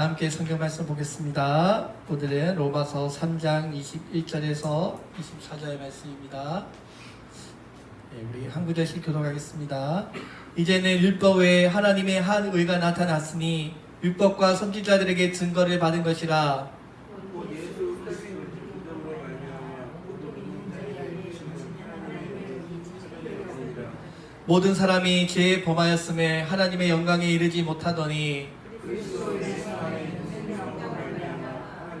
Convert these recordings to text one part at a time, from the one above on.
다 함께 성경 말씀 보겠습니다. 오늘은 로마서 3장 21절에서 24절의 말씀입니다. 네, 우리 한 구절씩 교독하겠습니다. 이제는 율법 외에 하나님의 한 의가 나타났으니 율법과 선지자들에게 증거를 받은 것이라. 모든 사람이 죄에 범하였음에 하나님의 영광에 이르지 못하더니 그리스도 예수 안에 있는 생명으로 말미암아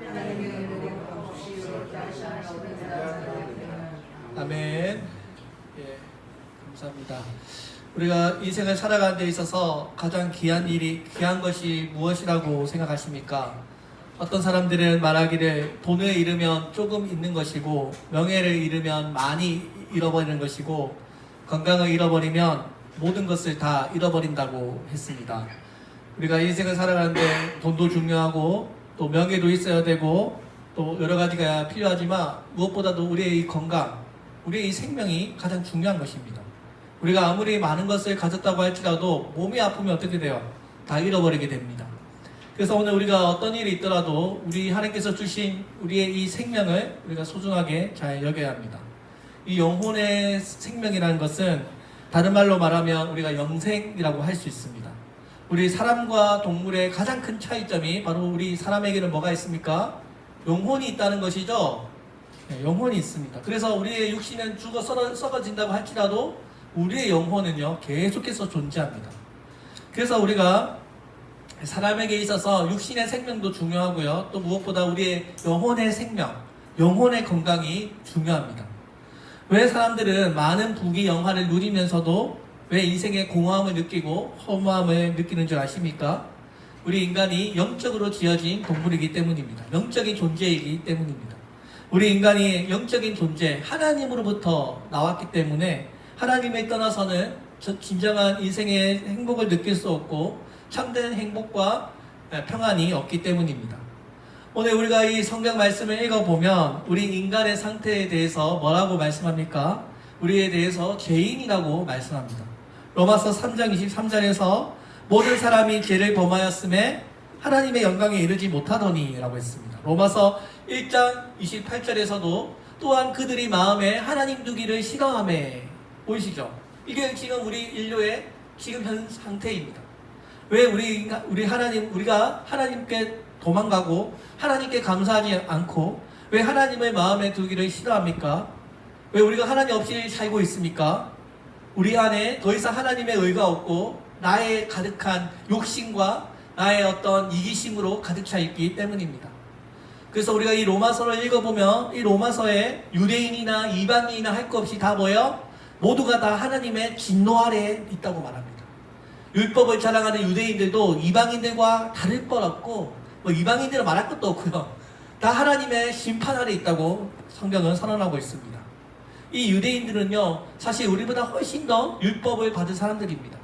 하나님의 은혜가 주시어 다시 하시는 자가 되리라. 아멘. 예, 감사합니다. 우리가 인생을 살아가는 데 있어서 가장 귀한 일이 귀한 것이 무엇이라고 생각하십니까? 어떤 사람들은 말하기를 돈을 잃으면 조금 잃는 것이고 명예를 잃으면 많이 잃어버리는 것이고 건강을 잃어버리면 모든 것을 다 잃어버린다고 했습니다. 우리가 인생을 살아가는데 돈도 중요하고 또 명예도 있어야 되고 또 여러 가지가 필요하지만 무엇보다도 우리의 이 건강, 우리의 이 생명이 가장 중요한 것입니다. 우리가 아무리 많은 것을 가졌다고 할지라도 몸이 아프면 어떻게 돼요? 다 잃어버리게 됩니다. 그래서 오늘 우리가 어떤 일이 있더라도 우리 하나님께서 주신 우리의 이 생명을 우리가 소중하게 잘 여겨야 합니다. 이 영혼의 생명이라는 것은 다른 말로 말하면 우리가 영생이라고 할 수 있습니다. 우리 사람과 동물의 가장 큰 차이점이 바로 우리 사람에게는 뭐가 있습니까? 영혼이 있다는 것이죠. 네, 영혼이 있습니다. 그래서 우리의 육신은 죽어 썩어, 썩어진다고 할지라도 우리의 영혼은요 계속해서 존재합니다. 그래서 우리가 사람에게 있어서 육신의 생명도 중요하고요. 또 무엇보다 우리의 영혼의 생명, 영혼의 건강이 중요합니다. 왜 사람들은 많은 부귀 영화를 누리면서도 왜 인생의 공허함을 느끼고 허무함을 느끼는 줄 아십니까? 우리 인간이 영적으로 지어진 동물이기 때문입니다. 영적인 존재이기 때문입니다. 우리 인간이 영적인 존재, 하나님으로부터 나왔기 때문에 하나님을 떠나서는 저 진정한 인생의 행복을 느낄 수 없고 참된 행복과 평안이 없기 때문입니다. 오늘 우리가 이 성경 말씀을 읽어보면 우리 인간의 상태에 대해서 뭐라고 말씀합니까? 우리에 대해서 죄인이라고 말씀합니다. 로마서 3장 23절에서 모든 사람이 죄를 범하였음에 하나님의 영광에 이르지 못하더니 라고 했습니다. 로마서 1장 28절에서도 또한 그들이 마음에 하나님 두기를 싫어함에 보이시죠? 이게 지금 우리 인류의 지금 현 상태입니다. 왜 우리 우리 하나님 우리가 하나님께 도망가고 하나님께 감사하지 않고 왜 하나님의 마음에 두기를 싫어합니까? 왜 우리가 하나님 없이 살고 있습니까? 우리 안에 더 이상 하나님의 의가 없고 나의 가득한 욕심과 나의 어떤 이기심으로 가득 차 있기 때문입니다. 그래서 우리가 이 로마서를 읽어보면 이 로마서에 유대인이나 이방인이나 할 것 없이 다 뭐예요? 모두가 다 하나님의 진노 아래에 있다고 말합니다. 율법을 자랑하는 유대인들도 이방인들과 다를 것 없고 뭐 이방인들은 말할 것도 없고요. 다 하나님의 심판 아래 있다고 성경은 선언하고 있습니다. 이 유대인들은요, 사실 우리보다 훨씬 더 율법을 받은 사람들입니다.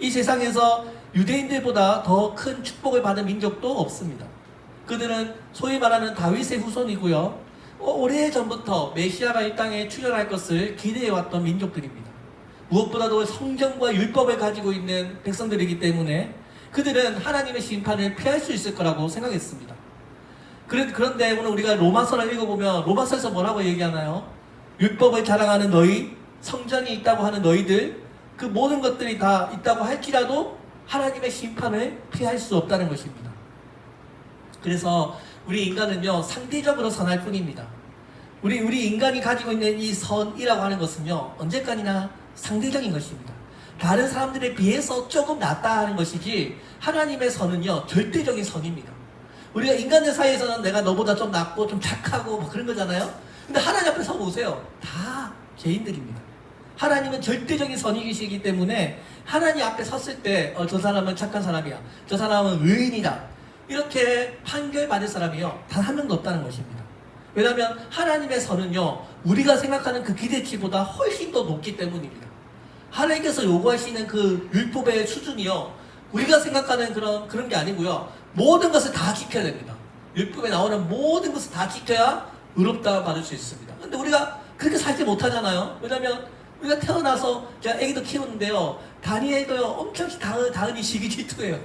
이 세상에서 유대인들보다 더 큰 축복을 받은 민족도 없습니다. 그들은 소위 말하는 다윗의 후손이고요. 어, 오래전부터 메시아가 이 땅에 출현할 것을 기대해왔던 민족들입니다. 무엇보다도 성경과 율법을 가지고 있는 백성들이기 때문에 그들은 하나님의 심판을 피할 수 있을 거라고 생각했습니다. 그런- 그런데 오늘 우리가 로마서를 읽어보면 로마서에서 뭐라고 얘기하나요? 율법을 자랑하는 너희, 성전이 있다고 하는 너희들, 그 모든 것들이 다 있다고 할지라도 하나님의 심판을 피할 수 없다는 것입니다. 그래서 우리 인간은요, 상대적으로 선할 뿐입니다. 우리, 우리 인간이 가지고 있는 이 선이라고 하는 것은요, 언제까지나 상대적인 것입니다. 다른 사람들에 비해서 조금 낫다 하는 것이지, 하나님의 선은요, 절대적인 선입니다. 우리가 인간들 사이에서는 내가 너보다 좀 낫고 좀 착하고 뭐 그런 거잖아요. 근데 하나님 앞에 서 보세요. 다 죄인들입니다. 하나님은 절대적인 선이시기 때문에 하나님 앞에 섰을 때, 어, 저 사람은 착한 사람이야. 저 사람은 의인이다. 이렇게 판결받을 사람이요. 단 한 명도 없다는 것입니다. 왜냐하면 하나님의 선은요. 우리가 생각하는 그 기대치보다 훨씬 더 높기 때문입니다. 하나님께서 요구하시는 그 율법의 수준이요. 우리가 생각하는 그런, 그런 게 아니고요. 모든 것을 다 지켜야 됩니다. 율법에 나오는 모든 것을 다 지켜야 의롭다 받을 수 있습니다. 근데 우리가 그렇게 살지 못하잖아요. 왜냐면 우리가 태어나서 제가 애기도 키우는데요. 다니엘도요 엄청 다은, 다은이 시기 질투해요.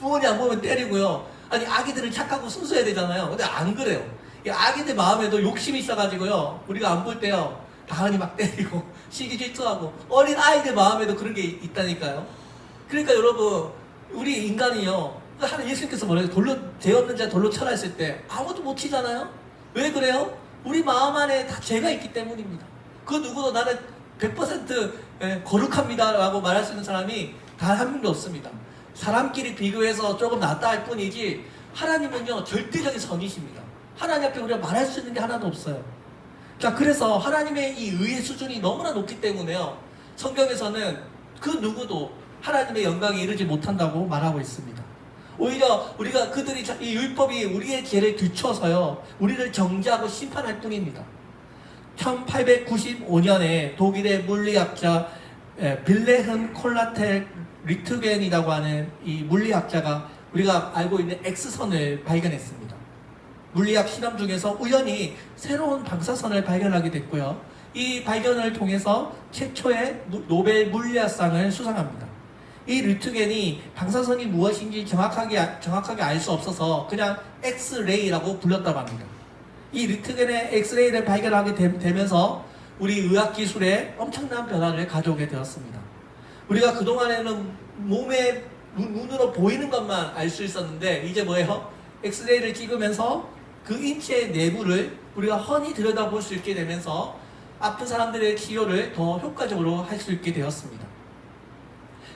부모님 안 보면 때리고요. 아니 아기들은 착하고 순수해야 되잖아요. 근데 안 그래요. 이 아기들 마음에도 욕심이 있어가지고요. 우리가 안 볼 때요. 당연히 막 때리고 시기 질투하고 어린 아이들 마음에도 그런 게 있다니까요. 그러니까 여러분 우리 인간이요. 하나 예수님께서 뭐래요? 돌로 죄 없는 자 돌로 쳐라 했을 때 아무도 못 치잖아요. 왜 그래요? 우리 마음 안에 다 죄가 있기 때문입니다. 그 누구도 나는 100% 예, 거룩합니다라고 말할 수 있는 사람이 단 한 명도 없습니다. 사람끼리 비교해서 조금 낫다 할 뿐이지 하나님은요 절대적인 선이십니다. 하나님 앞에 우리가 말할 수 있는 게 하나도 없어요. 자 그래서 하나님의 이 의의 수준이 너무나 높기 때문에요. 성경에서는 그 누구도 하나님의 영광에 이르지 못한다고 말하고 있습니다. 오히려 우리가 그들이 자- 이 율법이 우리의 죄를 뒤쳐서요 우리를 정죄하고 심판할 뿐입니다. 1895년에 독일의 물리학자 에, 빌레흔 콜라텔 리트겐이라고 하는 이 물리학자가 우리가 알고 있는 X선을 발견했습니다. 물리학 실험 중에서 우연히 새로운 방사선을 발견하게 됐고요. 이 발견을 통해서 최초의 노- 노벨 물리학상을 수상합니다. 이 류트겐이 방사선이 무엇인지 정확하게 아- 정확하게 알 수 없어서 그냥 엑스레이라고 불렀다고 합니다. 이 류트겐의 엑스레이를 발견하게 되- 되면서 우리 의학 기술에 엄청난 변화를 가져오게 되었습니다. 우리가 그동안에는 몸에 눈- 눈으로 보이는 것만 알 수 있었는데 이제 뭐예요? 엑스레이를 찍으면서 그 인체의 내부를 우리가 훤히 들여다볼 수 있게 되면서 아픈 사람들의 치료를 더 효과적으로 할 수 있게 되었습니다.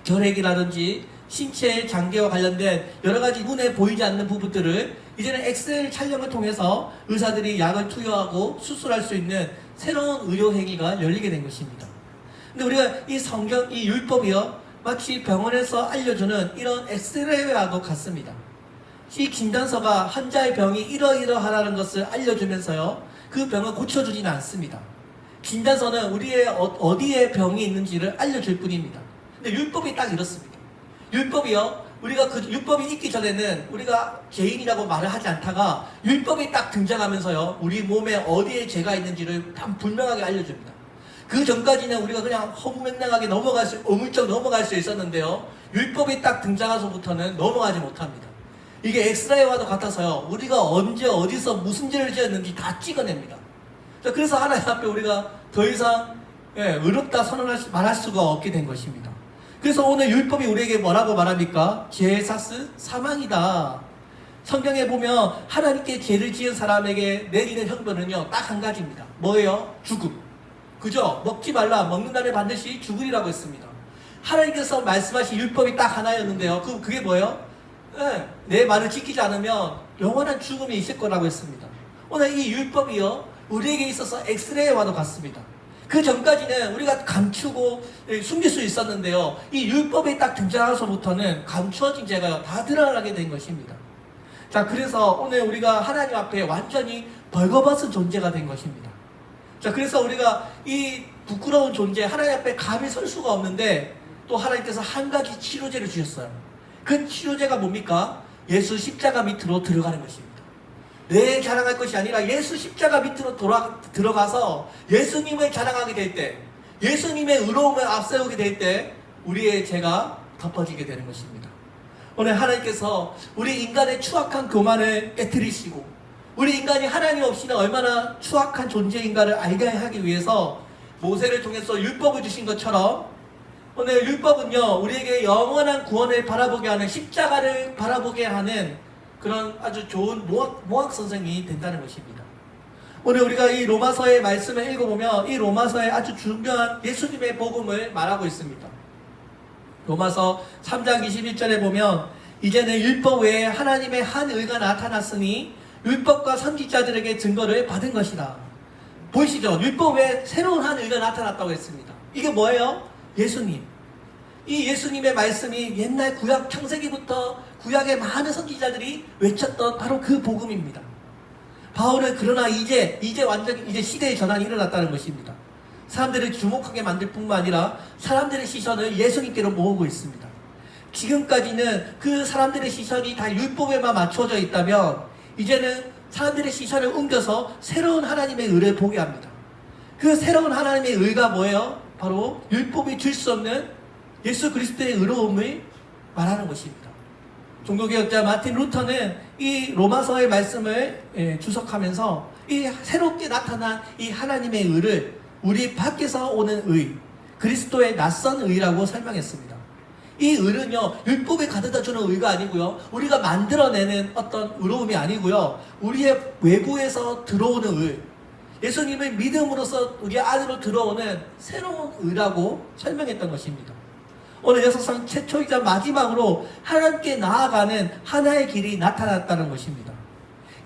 결핵이라든지 신체 장기와 관련된 여러 가지 눈에 보이지 않는 부분들을 이제는 엑셀 촬영을 통해서 의사들이 약을 투여하고 수술할 수 있는 새로운 의료 행위가 열리게 된 것입니다. 근데 우리가 이 성경, 이 율법이요, 마치 병원에서 알려주는 이런 엑스레이와도 같습니다. 이 진단서가 환자의 병이 이러이러하다는 것을 알려주면서요, 그 병을 고쳐주지는 않습니다. 진단서는 우리의 어, 디에 병이 있는지를 알려줄 뿐입니다. 근데 율법이 딱 이렇습니다. 율법이요, 우리가 그 율법이 있기 전에는 우리가 죄인이라고 말을 하지 않다가 율법이 딱 등장하면서요, 우리 몸에 어디에 죄가 있는지를 참 분명하게 알려줍니다. 그 전까지는 우리가 그냥 헛맹랑하게 넘어갈 수, 어물쩍 넘어갈 수 있었는데요. 율법이 딱 등장해서부터는 넘어가지 못합니다. 이게 엑스라이와도 같아서요. 우리가 언제 어디서 무슨 죄를 지었는지 다 찍어냅니다. 자, 그래서 하나님 앞에 우리가 더 이상 예, 의롭다 선언할 수, 말할 수가 없게 된 것입니다. 그래서 오늘 율법이 우리에게 뭐라고 말합니까? 죄의 사스 사망이다. 성경에 보면 하나님께 죄를 지은 사람에게 내리는 형벌은요 딱 한 가지입니다. 뭐예요? 죽음. 그죠? 먹지 말라. 먹는 날에 반드시 죽으리라고 했습니다. 하나님께서 말씀하신 율법이 딱 하나였는데요. 그 그게 뭐예요? 예, 내 말을 지키지 않으면 영원한 죽음이 있을 거라고 했습니다. 오늘 이 율법이요 우리에게 있어서 엑스레이와도 같습니다. 그 전까지는 우리가 감추고 예, 숨길 수 있었는데요. 이 율법이 딱 등장해서부터는 감추어진 죄가 다 드러나게 된 것입니다. 자, 그래서 오늘 우리가 하나님 앞에 완전히 벌거벗은 존재가 된 것입니다. 자, 그래서 우리가 이 부끄러운 존재, 하나님 앞에 감히 설 수가 없는데 또 하나님께서 한 가지 치료제를 주셨어요. 그 치료제가 뭡니까? 예수 십자가 밑으로 들어가는 것입니다. 내 자랑할 것이 아니라 예수 십자가 밑으로 돌아, 들어가서 예수님을 자랑하게 될 때, 예수님의 의로움을 앞세우게 될 때, 우리의 죄가 덮어지게 되는 것입니다. 오늘 하나님께서 우리 인간의 추악한 교만을 깨뜨리시고, 우리 인간이 하나님 없이는 얼마나 추악한 존재인가를 알게 하기 위해서 모세를 통해서 율법을 주신 것처럼 오늘 율법은요 우리에게 영원한 구원을 바라보게 하는 십자가를 바라보게 하는 그런 아주 좋은 모학, 모학 선생이 된다는 것입니다. 오늘 우리가 이 로마서의 말씀을 읽어보면 이 로마서의 아주 중요한 예수님의 복음을 말하고 있습니다. 로마서 3장 21절에 보면 이제는 율법 외에 하나님의 한 의가 나타났으니 율법과 선지자들에게 증거를 받은 것이다. 보이시죠? 율법 외에 새로운 한 의가 나타났다고 했습니다. 이게 뭐예요? 예수님. 이 예수님의 말씀이 옛날 구약 창세기부터 구약의 많은 선지자들이 외쳤던 바로 그 복음입니다. 바울은 그러나 이제 이제 완전 이제 시대의 전환이 일어났다는 것입니다. 사람들을 주목하게 만들 뿐만 아니라 사람들의 시선을 예수님께로 모으고 있습니다. 지금까지는 그 사람들의 시선이 다 율법에만 맞춰져 있다면 이제는 사람들의 시선을 옮겨서 새로운 하나님의 의를 보게 합니다. 그 새로운 하나님의 의가 뭐예요? 바로 율법이 줄 수 없는 예수 그리스도의 의로움을 말하는 것입니다. 종교개혁자 마틴 루터는 이 로마서의 말씀을 예, 주석하면서 이 새롭게 나타난 이 하나님의 의를 우리 밖에서 오는 의, 그리스도의 낯선 의라고 설명했습니다. 이 의는요, 율법에 가져다 주는 의가 아니고요, 우리가 만들어내는 어떤 의로움이 아니고요, 우리의 외부에서 들어오는 의, 예수님을 믿음으로써 우리 안으로 들어오는 새로운 의라고 설명했던 것입니다. 오늘 여섯상 최초이자 마지막으로 하나님께 나아가는 하나의 길이 나타났다는 것입니다.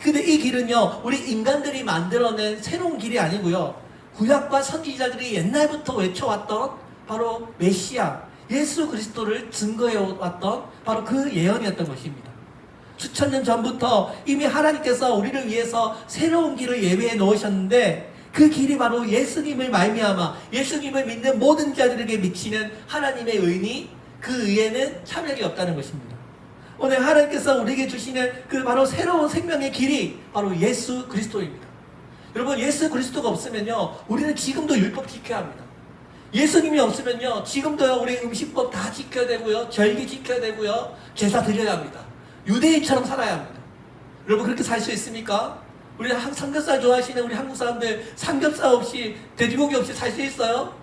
근데 이 길은요, 우리 인간들이 만들어낸 새로운 길이 아니고요, 구약과 선지자들이 옛날부터 외쳐왔던 바로 메시아, 예수 그리스도를 증거해 왔던 바로 그 예언이었던 것입니다. 수천 년 전부터 이미 하나님께서 우리를 위해서 새로운 길을 예비해 놓으셨는데 그 길이 바로 예수님을 말미암아 예수님을 믿는 모든 자들에게 미치는 하나님의 의니 그 의에는 차별이 없다는 것입니다. 오늘 하나님께서 우리에게 주시는 그 바로 새로운 생명의 길이 바로 예수 그리스도입니다. 여러분 예수 그리스도가 없으면요 우리는 지금도 율법 지켜야 합니다. 예수님이 없으면요 지금도요 우리 음식법 다 지켜야 되고요 절기 지켜야 되고요 제사 드려야 합니다. 유대인처럼 살아야 합니다. 여러분 그렇게 살 수 있습니까? 우리 한- 삼겹살 좋아하시는 우리 한국 사람들 삼겹살 없이 돼지고기 없이 살 수 있어요?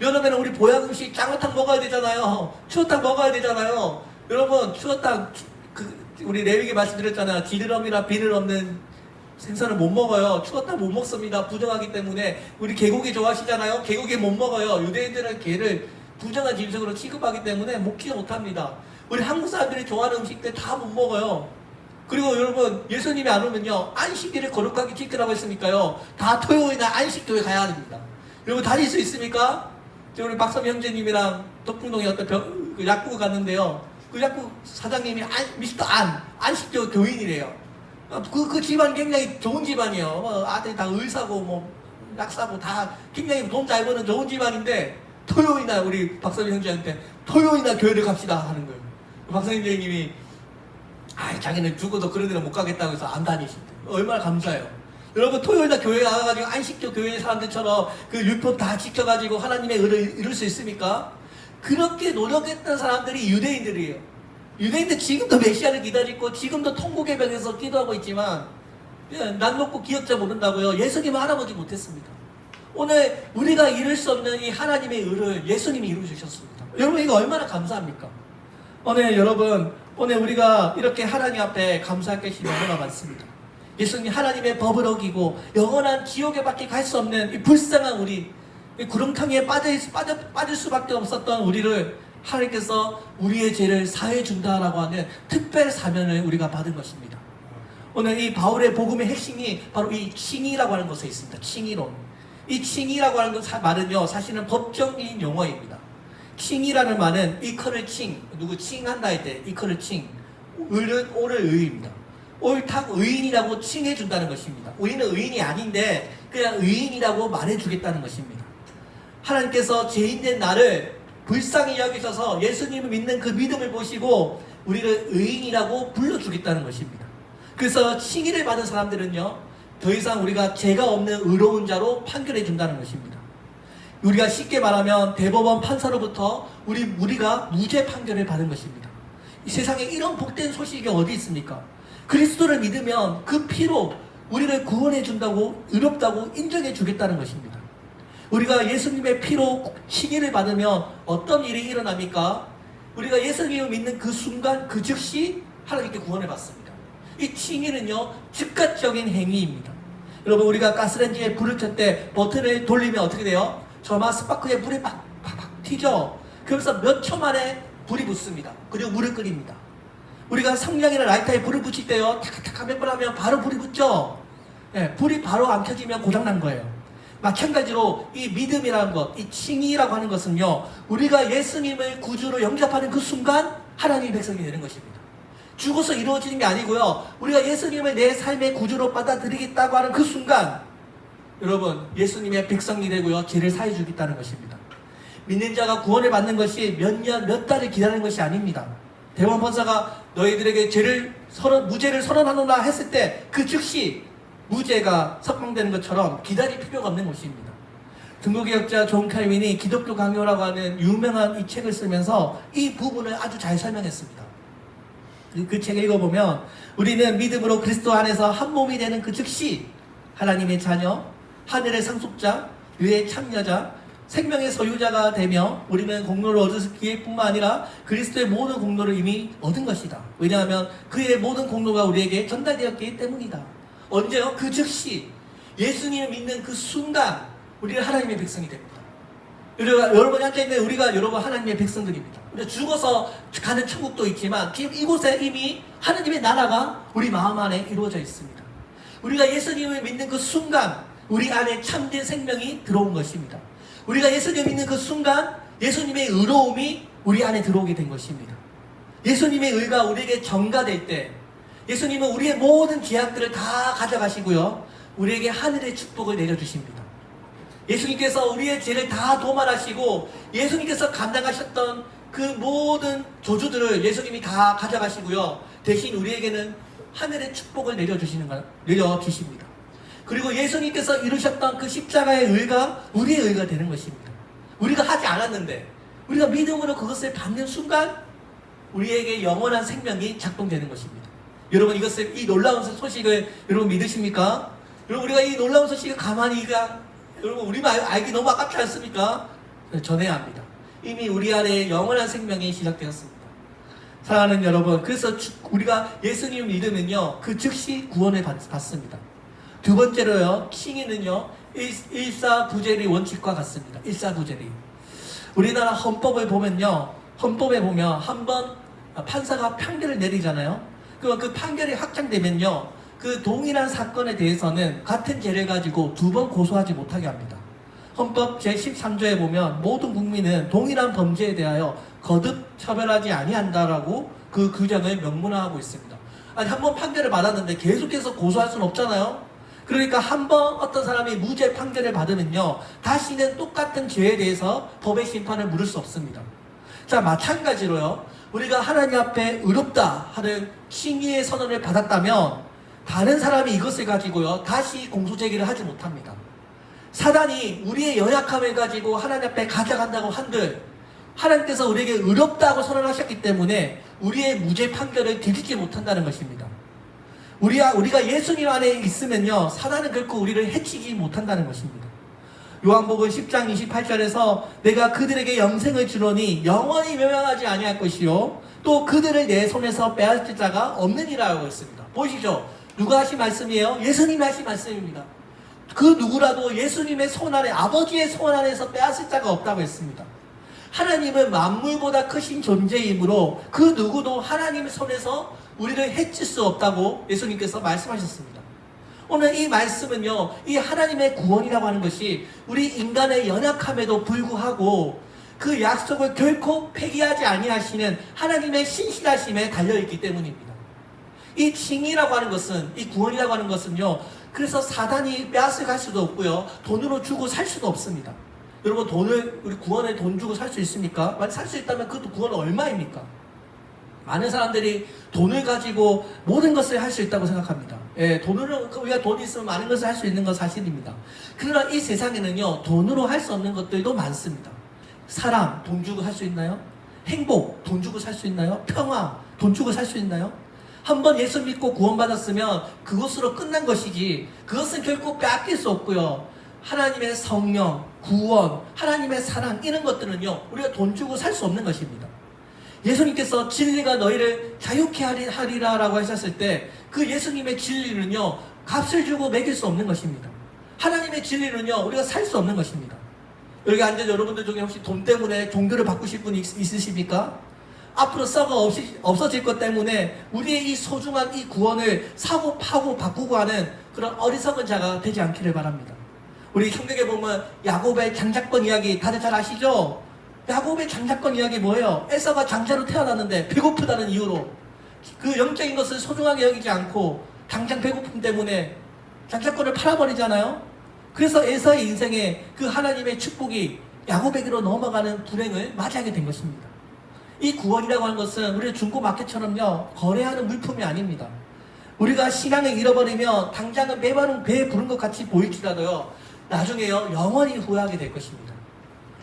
여름에는 우리 보양 음식 짱어탕 먹어야 되잖아요. 추어탕 먹어야 되잖아요. 여러분 추어탕 그 우리 레위기 말씀드렸잖아요. 지느러미나 비늘 없는 생선을 못 먹어요. 추어탕 못 먹습니다. 부정하기 때문에 우리 개고기 좋아하시잖아요. 개고기 못 먹어요. 유대인들은 개를 부정한 짐승으로 취급하기 때문에 먹지도 못합니다. 우리 한국 사람들이 좋아하는 음식들 다 못 먹어요. 그리고 여러분 예수님이 안 오면요 안식일을 거룩하게 지키라고 했으니까요 다 토요일날 안식교회 가야 합니다. 여러분 다닐 수 있습니까? 저 우리 박섬 형제님이랑 덕풍동에 어떤 병, 그 약국 갔는데요. 그 약국 사장님이 안, 미스터 안 안식교 교인이래요. 어, 그, 그 집안 굉장히 좋은 집안이에요. 뭐 아들이 다 의사고 뭐 약사고 다 굉장히 돈 잘 버는 좋은 집안인데 토요일날 우리 박섬 형제한테 토요일날 교회를 갑시다 하는 거예요. 박섬 형제님이 아, 자기는 죽어도 그런 데는 못 가겠다고 해서 안 다니신대. 얼마나 감사해요. 여러분 토요일날 교회 나가가지고 안식교 교회 사람들처럼 그 율법 다 지켜가지고 하나님의 의를 이룰 수 있습니까? 그렇게 노력했던 사람들이 유대인들이에요. 유대인들 지금도 메시아를 기다리고 지금도 통곡의 벽에서 기도하고 있지만 예, 난 먹고 기억자 모른다고요. 예수님은 할아버지 못했습니다. 오늘 우리가 이룰 수 없는 이 하나님의 의를 예수님이 이루주셨습니다. 여러분 이거 얼마나 감사합니까? 오늘 여러분 오늘 우리가 이렇게 하나님 앞에 감사할 것이 너무나 많습니다. 예수님 하나님의 법을 어기고 영원한 지옥에 밖에 갈 수 없는 이 불쌍한 우리 이 구렁텅이에 빠져, 있- 빠져 빠질 수밖에 없었던 우리를 하나님께서 우리의 죄를 사해 준다라고 하는 특별 사면을 우리가 받은 것입니다. 오늘 이 바울의 복음의 핵심이 바로 이 칭의라고 하는 것에 있습니다. 칭의론. 이 칭의라고 하는 말은요 사실은 법적인 용어입니다. 칭이라는 말은 이커를 칭, 누구 칭한다 할 때 이커를 칭, 을은 오를 의입니다. 옳다 의인이라고 칭해준다는 것입니다. 우리는 의인이 아닌데 그냥 의인이라고 말해주겠다는 것입니다. 하나님께서 죄인된 나를 불쌍히 여기셔서 예수님을 믿는 그 믿음을 보시고 우리를 의인이라고 불러주겠다는 것입니다. 그래서 칭의를 받은 사람들은요 더 이상 우리가 죄가 없는 의로운 자로 판결해 준다는 것입니다. 우리가 쉽게 말하면 대법원 판사로부터 우리 우리가 무죄 판결을 받은 것입니다. 이 세상에 이런 복된 소식이 어디 있습니까? 그리스도를 믿으면 그 피로 우리를 구원해 준다고 의롭다고 인정해 주겠다는 것입니다. 우리가 예수님의 피로 칭의를 받으면 어떤 일이 일어납니까? 우리가 예수님을 믿는 그 순간 그 즉시 하나님께 구원을 받습니다. 이 칭의는요 즉각적인 행위입니다. 여러분 우리가 가스레인지에 불을 켤 때 버튼을 돌리면 어떻게 돼요? 저마 스파크에 불이 막 팍팍 튀죠. 그래서 몇 초 만에 불이 붙습니다. 그리고 물을 끓입니다. 우리가 성냥이나 라이터에 불을 붙일 때요 탁탁탁 몇번 하면 바로 불이 붙죠. 예, 불이 바로 안 켜지면 고장 난 거예요. 마찬가지로 이 믿음이라는 것, 이 칭의라고 하는 것은요, 우리가 예수님을 구주로 영접하는 그 순간 하나님의 백성이 되는 것입니다. 죽어서 이루어지는 게 아니고요, 우리가 예수님을 내 삶의 구주로 받아들이겠다고 하는 그 순간, 여러분, 예수님의 백성이 되고요, 죄를 사해 주겠다는 것입니다. 믿는 자가 구원을 받는 것이 몇 년, 몇 달을 기다리는 것이 아닙니다. 대원 판사가 너희들에게 죄를 선언, 무죄를 선언하노라 했을 때 그 즉시 무죄가 석방되는 것처럼 기다릴 필요가 없는 것입니다. 중국개혁자 존 칼빈이 기독교 강요라고 하는 유명한 이 책을 쓰면서 이 부분을 아주 잘 설명했습니다. 그, 그 책을 읽어보면 우리는 믿음으로 그리스도 안에서 한 몸이 되는 그 즉시 하나님의 자녀, 하늘의 상속자, 의의 참여자, 생명의 소유자가 되며 우리는 공로를 얻었기에 뿐만 아니라 그리스도의 모든 공로를 이미 얻은 것이다. 왜냐하면 그의 모든 공로가 우리에게 전달되었기 때문이다. 언제요? 그 즉시 예수님을 믿는 그 순간 우리는 하나님의 백성이 됩니다. 우리가 여러분이 앉아 있는 우리가 여러분 하나님의 백성들입니다. 죽어서 가는 천국도 있지만 이곳에 이미 하나님의 나라가 우리 마음 안에 이루어져 있습니다. 우리가 예수님을 믿는 그 순간 우리 안에 참된 생명이 들어온 것입니다. 우리가 예수님을 믿는 그 순간 예수님의 의로움이 우리 안에 들어오게 된 것입니다. 예수님의 의가 우리에게 전가될 때 예수님은 우리의 모든 죄악들을 다 가져가시고요. 우리에게 하늘의 축복을 내려주십니다. 예수님께서 우리의 죄를 다 도말하시고 예수님께서 감당하셨던 그 모든 저주들을 예수님이 다 가져가시고요. 대신 우리에게는 하늘의 축복을 내려주시는 거 내려주십니다. 그리고 예수님께서 이루셨던 그 십자가의 의가 우리의 의가 되는 것입니다. 우리가 하지 않았는데 우리가 믿음으로 그것을 받는 순간 우리에게 영원한 생명이 작동되는 것입니다. 여러분 이것을 이 놀라운 소식을 여러분 믿으십니까? 여러분 우리가 이 놀라운 소식을 가만히 그냥 여러분 우리만 알- 알기 너무 아깝지 않습니까? 전해야 합니다. 이미 우리 안에 영원한 생명이 시작되었습니다. 사랑하는 여러분, 그래서 주- 우리가 예수님 믿으면요, 그 즉시 구원을 받, 받습니다. 두 번째로요, 칭의는요, 일, 일사부재리 원칙과 같습니다. 일사부재리. 우리나라 헌법을 보면요, 헌법에 보면 한 번 판사가 판결을 내리잖아요. 그럼 그 판결이 확정되면요, 그 동일한 사건에 대해서는 같은 죄를 가지고 두 번 고소하지 못하게 합니다. 헌법 제13조에 보면 모든 국민은 동일한 범죄에 대하여 거듭 처벌하지 아니한다라고 그 규정을 명문화하고 있습니다. 아니 한 번 판결을 받았는데 계속해서 고소할 수는 없잖아요. 그러니까 한 번 어떤 사람이 무죄 판결을 받으면요 다시는 똑같은 죄에 대해서 법의 심판을 물을 수 없습니다. 자 마찬가지로요 우리가 하나님 앞에 의롭다 하는 칭의의 선언을 받았다면 다른 사람이 이것을 가지고요 다시 공소 제기를 하지 못합니다. 사단이 우리의 연약함을 가지고 하나님 앞에 가져간다고 한들 하나님께서 우리에게 의롭다고 선언하셨기 때문에 우리의 무죄 판결을 뒤집지 못한다는 것입니다. 우리가, 우리가 예수님 안에 있으면요, 사단은 결코 우리를 해치지 못한다는 것입니다. 요한복음 10장 28절에서 내가 그들에게 영생을 주노니 영원히 멸망하지 아니할 것이요 또 그들을 내 손에서 빼앗을 자가 없느니라고 했습니다. 보시죠. 누가 하신 말씀이에요? 예수님이 하신 말씀입니다. 그 누구라도 예수님의 손 안에 아버지의 손 안에서 빼앗을 자가 없다고 했습니다. 하나님은 만물보다 크신 존재이므로 그 누구도 하나님의 손에서 우리를 해칠 수 없다고 예수님께서 말씀하셨습니다. 오늘 이 말씀은요, 이 하나님의 구원이라고 하는 것이 우리 인간의 연약함에도 불구하고 그 약속을 결코 폐기하지 아니하시는 하나님의 신실하심에 달려있기 때문입니다. 이 칭이라고 하는 것은, 이 구원이라고 하는 것은요, 그래서 사단이 빼앗을 갈 수도 없고요, 돈으로 주고 살 수도 없습니다. 여러분, 돈을, 우리 구원에 돈 주고 살 수 있습니까? 만약 살 수 있다면 그것도 구원은 얼마입니까? 많은 사람들이 돈을 가지고 모든 것을 할 수 있다고 생각합니다. 예, 돈으로, 우리가 돈이 있으면 많은 것을 할 수 있는 건 사실입니다. 그러나 이 세상에는요, 돈으로 할 수 없는 것들도 많습니다. 사랑, 돈 주고 살 수 있나요? 행복, 돈 주고 살 수 있나요? 평화, 돈 주고 살 수 있나요? 한번 예수 믿고 구원받았으면 그것으로 끝난 것이지, 그것은 결코 빼앗길 수 없고요. 하나님의 성령, 구원, 하나님의 사랑, 이런 것들은요, 우리가 돈 주고 살 수 없는 것입니다. 예수님께서 진리가 너희를 자유케 하리- 하리라 라고 하셨을 때 그 예수님의 진리는요 값을 주고 매길 수 없는 것입니다. 하나님의 진리는요 우리가 살 수 없는 것입니다. 여기 앉은 여러분들 중에 혹시 돈 때문에 종교를 바꾸실 분 있, 있으십니까? 앞으로 썩어 없이, 없어질 것 때문에 우리의 이 소중한 이 구원을 사고 파고 바꾸고 하는 그런 어리석은 자가 되지 않기를 바랍니다. 우리 성경에 보면 야곱의 장자권 이야기 다들 잘 아시죠? 야곱의 장자권 이야기 뭐예요? 에서가 장자로 태어났는데 배고프다는 이유로 그 영적인 것을 소중하게 여기지 않고 당장 배고픔 때문에 장자권을 팔아버리잖아요. 그래서 에서의 인생에 그 하나님의 축복이 야곱에게로 넘어가는 불행을 맞이하게 된 것입니다. 이 구원이라고 하는 것은 우리 중고 마켓처럼요 거래하는 물품이 아닙니다. 우리가 신앙을 잃어버리면 당장은 매번 배 부른 것 같이 보일지라도요 나중에요 영원히 후회하게 될 것입니다.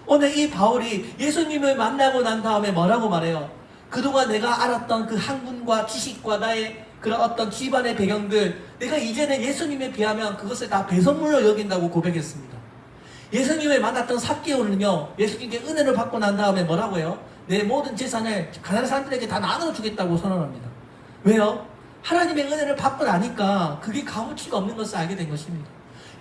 오늘 이 바울이 예수님을 만나고 난 다음에 뭐라고 말해요? 그동안 내가 알았던 그 학문과 지식과 나의 그런 어떤 집안의 배경들 내가 이제는 예수님에 비하면 그것을 다 배선물로 여긴다고 고백했습니다. 예수님을 만났던 3개월은요 예수님께 은혜를 받고 난 다음에 뭐라고 해요? 내 모든 재산을 가난한 사람들에게 다 나눠주겠다고 선언합니다. 왜요? 하나님의 은혜를 받고 나니까 그게 값어치가 없는 것을 알게 된 것입니다.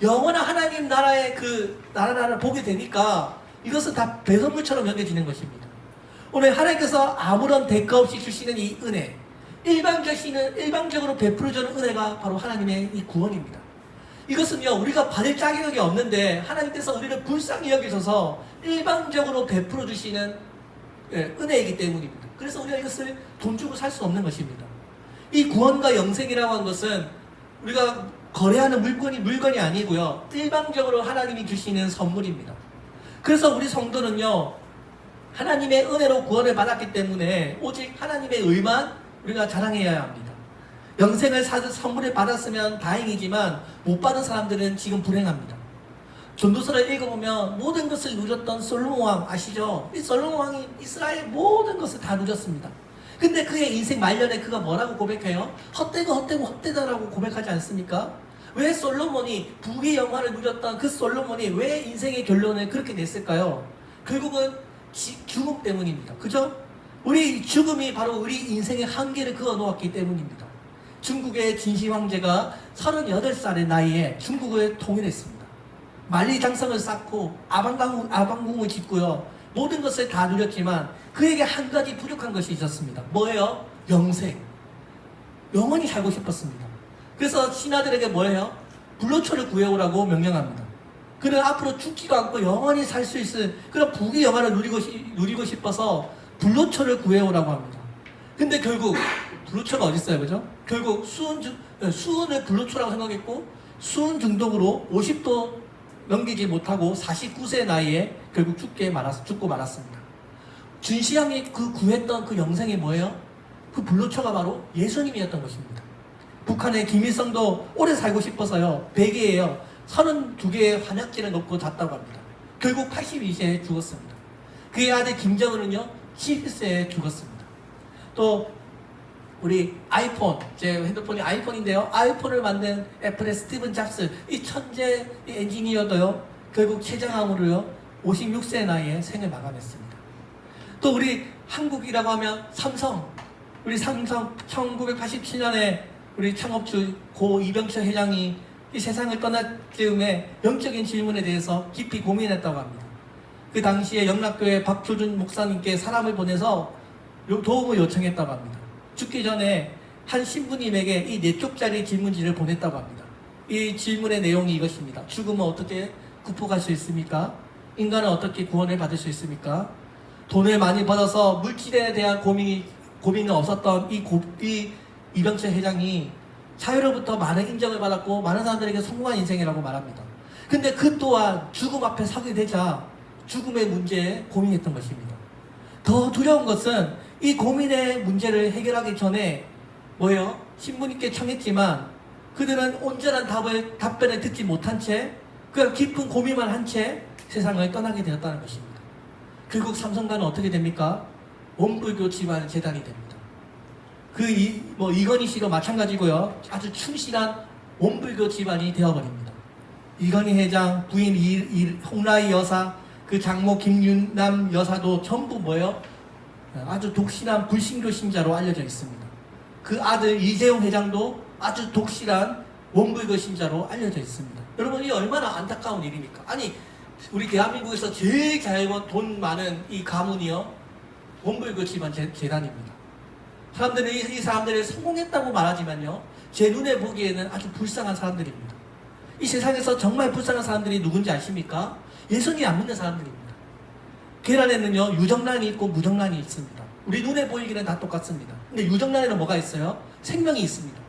영원한 하나님 나라의 그 나라를 보게 되니까 이것은 다 배선물처럼 여겨지는 것입니다. 오늘 하나님께서 아무런 대가 없이 주시는 이 은혜, 일방적시는 일방적으로 베풀어주는 은혜가 바로 하나님의 이 구원입니다. 이것은요 우리가 받을 자격이 없는데 하나님께서 우리를 불쌍히 여기셔서 일방적으로 베풀어 주시는 예, 은혜이기 때문입니다. 그래서 우리가 이것을 돈 주고 살 수 없는 것입니다. 이 구원과 영생이라고 하는 것은 우리가 거래하는 물건이 물건이 아니고요 일방적으로 하나님이 주시는 선물입니다. 그래서 우리 성도는요 하나님의 은혜로 구원을 받았기 때문에 오직 하나님의 의만 우리가 자랑해야 합니다. 영생을 선물을 받았으면 다행이지만 못 받은 사람들은 지금 불행합니다. 전도서를 읽어보면 모든 것을 누렸던 솔로몬 왕 아시죠? 이 솔로몬 왕이 이스라엘 모든 것을 다 누렸습니다. 근데 그의 인생 말년에 그가 뭐라고 고백해요? 헛되고 헛되고 헛되다라고 고백하지 않습니까? 왜 솔로몬이 부귀 영화를 누렸던 그 솔로몬이 왜 인생의 결론을 그렇게 냈을까요? 결국은 지- 죽음 때문입니다. 그죠? 우리 죽음이 바로 우리 인생의 한계를 그어 놓았기 때문입니다. 중국의 진시 황제가 38살의 나이에 중국을 통일했습니다. 만리장성을 쌓고 아방궁, 아방궁을 짓고요. 모든 것을 다 누렸지만 그에게 한 가지 부족한 것이 있었습니다. 뭐예요? 영생. 영원히 살고 싶었습니다. 그래서 신하들에게 뭐예요? 불로초를 구해오라고 명령합니다. 그는 앞으로 죽지도 않고 영원히 살 수 있을 그런 부귀 영화를 누리고, 싶- 누리고 싶어서 불로초를 구해오라고 합니다. 근데 결국 불로초가 어디 있어요, 그죠? 결국 수은 중, 예, 수은을 불로초라고 생각했고 수은 중독으로 50도 넘기지 못하고 49세 나이에 결국 죽게 말았, 죽고 말았습니다. 준시양이 그 구했던 그 영생이 뭐예요? 그 불로초가 바로 예수님이었던 것입니다. 북한의 김일성도 오래 살고 싶어서요. 베개에요. 32개의 환약지를 놓고 잤다고 합니다. 결국 82세에 죽었습니다. 그의 아들 김정은은요. 11세에 죽었습니다. 또 우리 아이폰, 제 핸드폰이 아이폰인데요. 아이폰을 만든 애플의 스티븐 잡스, 이 천재 이 엔지니어도요. 결국 췌장암으로요. 56세 나이에 생을 마감했습니다. 또 우리 한국이라고 하면 삼성, 우리 삼성 1987년에 우리 창업주 고 이병철 회장이 이 세상을 떠날 즈음에 영적인 질문에 대해서 깊이 고민했다고 합니다. 그 당시에 영락교회 박효준 목사님께 사람을 보내서 요- 도움을 요청했다고 합니다. 죽기 전에 한 신부님에게 이 네 쪽짜리 질문지를 보냈다고 합니다. 이 질문의 내용이 이것입니다. 죽으면 어떻게 극복할 수 있습니까? 인간은 어떻게 구원을 받을 수 있습니까? 돈을 많이 벌어서 물질에 대한 고민이, 고민이 없었던 이, 고, 이 이병철 회장이 사회로부터 많은 인정을 받았고 많은 사람들에게 성공한 인생이라고 말합니다. 근데 그 또한 죽음 앞에 서게 되자 죽음의 문제에 고민했던 것입니다. 더 두려운 것은 이 고민의 문제를 해결하기 전에 뭐예요? 신부님께 청했지만 그들은 온전한 답을 답변을 듣지 못한 채 그냥 깊은 고민만 한 채 세상을 떠나게 되었다는 것입니다. 결국 삼성가는 어떻게 됩니까? 원불교 집안 재단이 됩니다. 그뭐 이건희 씨도 마찬가지고요. 아주 충실한 원불교 집안이 되어버립니다. 이건희 회장, 부인 이, 이, 홍라희 여사, 그 장모 김윤남 여사도 전부 뭐예요? 아주 독실한 불신교 신자로 알려져 있습니다. 그 아들 이재용 회장도 아주 독실한 원불교 신자로 알려져 있습니다. 여러분 이 얼마나 안타까운 일입니까? 아니 우리 대한민국에서 제일 잘돈 많은 이 가문이요 원불교 집안 재, 재단입니다. 사람들이 이, 이 사람들이 성공했다고 말하지만요 제 눈에 보기에는 아주 불쌍한 사람들입니다. 이 세상에서 정말 불쌍한 사람들이 누군지 아십니까? 예수님 안 믿는 사람들입니다. 계란에는요 유정란이 있고 무정란이 있습니다. 우리 눈에 보이기는 다 똑같습니다. 근데 유정란에는 뭐가 있어요? 생명이 있습니다.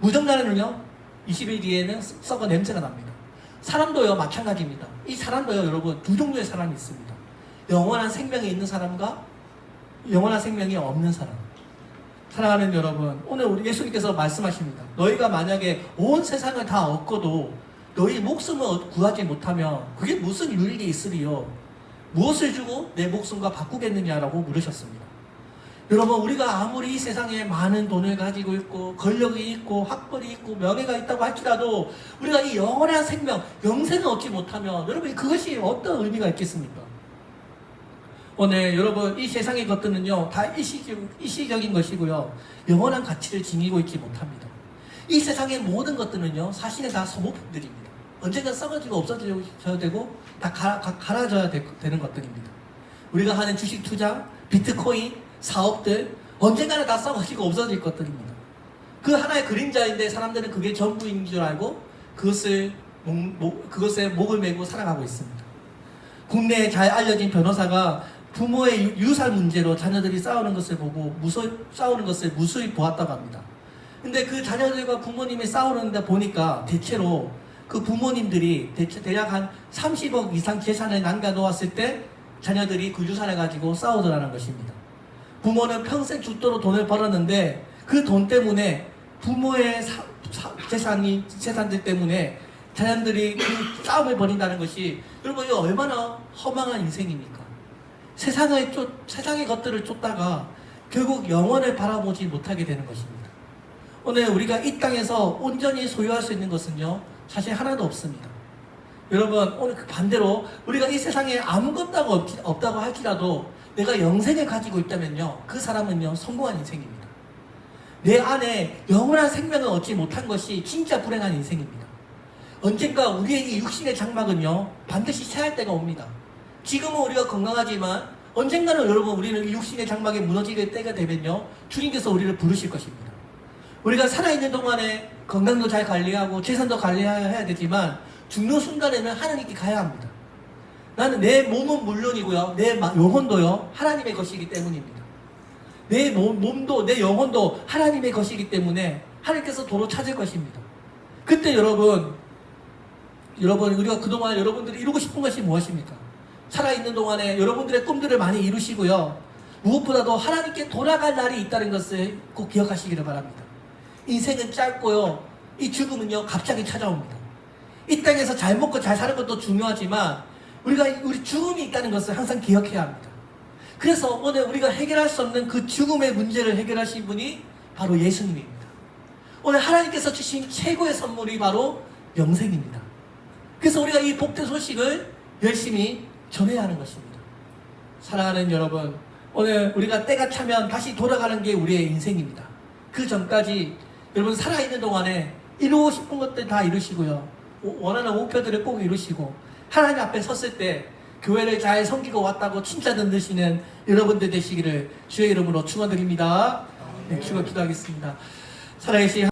무정란에는요 20일 뒤에는 썩어 냄새가 납니다. 사람도요 마찬가지입니다. 이 사람도요 여러분 두 종류의 사람이 있습니다. 영원한 생명이 있는 사람과 영원한 생명이 없는 사람. 사랑하는 여러분, 오늘 우리 예수님께서 말씀하십니다. 너희가 만약에 온 세상을 다 얻고도 너희 목숨을 구하지 못하면 그게 무슨 유익이 있으리요? 무엇을 주고 내 목숨과 바꾸겠느냐라고 물으셨습니다. 여러분 우리가 아무리 이 세상에 많은 돈을 가지고 있고 권력이 있고 학벌이 있고 명예가 있다고 할지라도 우리가 이 영원한 생명, 영생을 얻지 못하면 여러분 그것이 어떤 의미가 있겠습니까? 오늘 여러분 이 세상의 것들은요 다 일시적, 일시적인 것이고요 영원한 가치를 지니고 있지 못합니다. 이 세상의 모든 것들은요 사실은 다 소모품들입니다. 언젠가 썩어지고 없어져야 되고 다 갈아, 가- 갈아져야 되, 되는 것들입니다. 우리가 하는 주식 투자, 비트코인, 사업들 언젠가는 다 썩어지고 없어질 것들입니다. 그 하나의 그림자인데 사람들은 그게 전부인 줄 알고 그것을 목, 목- 그것에 목을 메고 살아가고 있습니다. 국내에 잘 알려진 변호사가 부모의 유- 유산 문제로 자녀들이 싸우는 것을 보고 무서 싸우는 것을 무수히 보았다고 합니다. 근데 그 자녀들과 부모님이 싸우는데 보니까 대체로 그 부모님들이 대체 대략 한 30억 이상 재산을 남겨놓았을 때 자녀들이 그 유산을 가지고 싸우더라는 것입니다. 부모는 평생 죽도록 돈을 벌었는데 그 돈 때문에 부모의 사- 사- 재산이 재산들 때문에 자녀들이 그 싸움을 벌인다는 것이 여러분 이거 얼마나 허망한 인생입니까? 세상을 쫓 세상의 것들을 쫓다가 결국 영원을 바라보지 못하게 되는 것입니다. 오늘 우리가 이 땅에서 온전히 소유할 수 있는 것은요 사실 하나도 없습니다. 여러분 오늘 그 반대로 우리가 이 세상에 아무것도 없- 없다고 할지라도 내가 영생을 가지고 있다면요 그 사람은요 성공한 인생입니다. 내 안에 영원한 생명을 얻지 못한 것이 진짜 불행한 인생입니다. 언젠가 우리의 이 육신의 장막은요 반드시 새할 때가 옵니다. 지금은 우리가 건강하지만 언젠가는 여러분 우리는 이 육신의 장막이 무너질 때가 되면요 주님께서 우리를 부르실 것입니다. 우리가 살아있는 동안에 건강도 잘 관리하고 재산도 관리해야 되지만 죽는 순간에는 하나님께 가야 합니다. 나는 내 몸은 물론이고요. 내 마- 영혼도요. 하나님의 것이기 때문입니다. 내 몸, 몸도 내 영혼도 하나님의 것이기 때문에 하나님께서 도로 찾을 것입니다. 그때 여러분 여러분 우리가 그동안 여러분들이 이루고 싶은 것이 무엇입니까? 살아있는 동안에 여러분들의 꿈들을 많이 이루시고요. 무엇보다도 하나님께 돌아갈 날이 있다는 것을 꼭 기억하시기를 바랍니다. 인생은 짧고요. 이 죽음은요, 갑자기 찾아옵니다. 이 땅에서 잘 먹고 잘 사는 것도 중요하지만, 우리가, 우리 죽음이 있다는 것을 항상 기억해야 합니다. 그래서 오늘 우리가 해결할 수 없는 그 죽음의 문제를 해결하신 분이 바로 예수님입니다. 오늘 하나님께서 주신 최고의 선물이 바로 영생입니다. 그래서 우리가 이 복된 소식을 열심히 전해야 하는 것입니다. 사랑하는 여러분, 오늘 우리가 때가 차면 다시 돌아가는 게 우리의 인생입니다. 그 전까지 여러분 살아있는 동안에 이루고 싶은 것들 다 이루시고요. 오- 원하는 목표들을 꼭 이루시고 하나님 앞에 섰을 때 교회를 잘 섬기고 왔다고 칭찬 듣으시는 여러분들 되시기를 주의 이름으로 축원드립니다. 네, 축원 기도하겠습니다. 살아계신